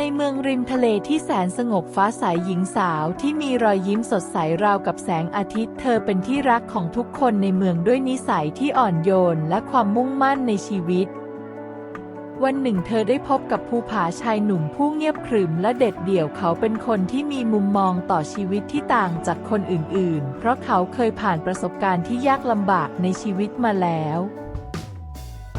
ในเมืองริมทะเลที่แสนสงบฟ้าใสหญิงสาวที่มีรอยยิ้มสดใสราวกับแสงอาทิตย์ เธอเป็นที่รักของทุกคนในเมืองด้วยนิสัยที่อ่อนโยนและความมุ่งมั่นในชีวิต วันหนึ่งเธอได้พบกับภูผาชายหนุ่มผู้เงียบขรึมและเด็ดเดี่ยวเขาเป็นคนที่มีมุมมองต่อชีวิตที่ต่างจากคนอื่นๆ เพราะเขาเคยผ่านประสบการณ์ที่ยากลำบากในชีวิตมาแล้ว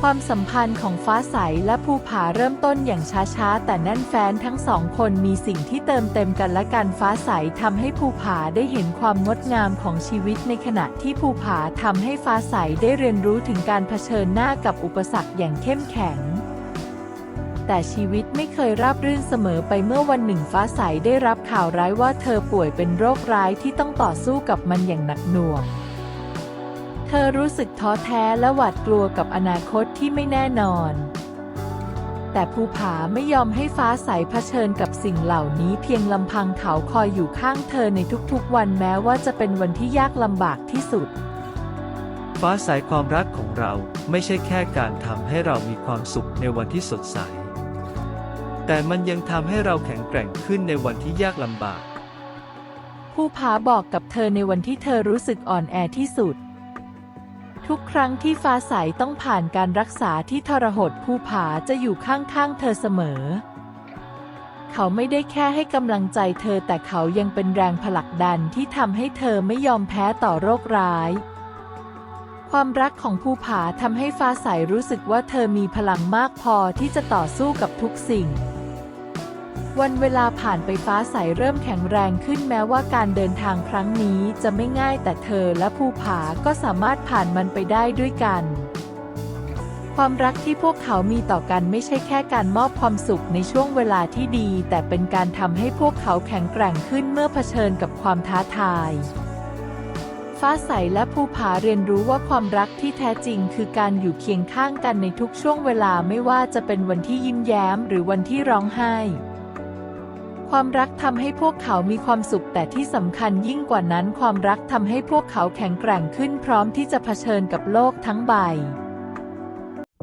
ความสัมพันธ์ของฟ้าใสและภูผาเริ่มต้นอย่างช้าๆ แต่แน่นแฟ้นทั้งสองคนมีสิ่งที่เติมเต็มกันและกันฟ้าใสทำให้ภูผาได้เห็นความงดงามของชีวิตในขณะที่ภูผาทำให้ฟ้าใสได้เรียนรู้ถึงการเผชิญหน้ากับอุปสรรคอย่างเข้มแข็ง แต่ชีวิตไม่เคยราบรื่นเสมอไปเมื่อวันหนึ่งฟ้าใสได้รับข่าวร้ายว่าเธอป่วยเป็นโรคร้ายที่ต้องต่อสู้กับมันอย่างหนักหน่วง เธอรู้สึกท้อแท้และหวาดกลัวกับอนาคตที่ไม่แน่นอน แต่ภูผาไม่ยอมให้ฟ้าใสเผชิญกับสิ่งเหล่านี้เพียงลำพังเขาคอยอยู่ข้างเธอในทุกๆวันแม้ว่าจะเป็นวันที่ยากลำบากที่สุด ฟ้าใสความรักของเราไม่ใช่แค่การทำให้เรามีความสุขในวันที่สดใส แต่มันยังทำให้เราแข็งแกร่งขึ้นในวันที่ยากลำบาก ภูผาบอกกับเธอในวันที่เธอรู้สึกอ่อนแอที่สุด ทุกครั้งที่ฟ้าใสต้องผ่านการรักษาที่ทรหดภูผาจะอยู่ข้างๆเธอเสมอ เขาไม่ได้แค่ให้กำลังใจเธอแต่เขายังเป็นแรงผลักดันที่ทำให้เธอไม่ยอมแพ้ต่อโรคร้าย ความรักของภูผาทำให้ฟ้าใสรู้สึกว่าเธอมีพลังมากพอที่จะต่อสู้กับทุกสิ่ง วันเวลาผ่านไปฟ้าใสเริ่มแข็งแรงขึ้นแม้ว่าการเดินทางครั้งนี้จะไม่ง่ายแต่เธอและภูผาก็สามารถผ่านมันไปได้ด้วยกัน ความรักที่พวกเขามีต่อกันไม่ใช่แค่การมอบความสุขในช่วงเวลาที่ดี แต่เป็นการทำให้พวกเขาแข็งแกร่งขึ้นเมื่อเผชิญกับความท้าทายฟ้าใสและภูผาเรียนรู้ว่าความรักที่แท้จริงคือการอยู่เคียงข้างกันในทุกช่วงเวลาไม่ว่าจะเป็นวันที่ยิ้มแย้มหรือวันที่ร้องไห้ ความรักทำให้พวกเขามีความสุขแต่ที่สำคัญยิ่งกว่านั้น ความรักทำให้พวกเขาแข็งแกร่งขึ้นพร้อมที่จะเผชิญกับโลกทั้งใบ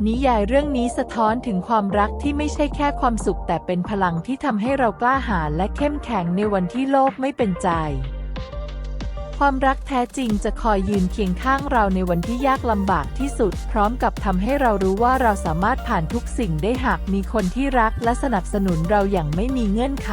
นิยายเรื่องนี้สะท้อนถึงความรักที่ไม่ใช่แค่ความสุขแต่เป็นพลังที่ทำให้เรากล้าหาญและเข้มแข็งในวันที่โลกไม่เป็นใจ ความรักแท้จริงจะคอยยืนเคียงข้างเราในวันที่ยากลำบากที่สุด พร้อมกับทำให้เรารู้ว่าเราสามารถผ่านทุกสิ่งได้หากมีคนที่รักและสนับสนุนเราอย่างไม่มีเงื่อนไข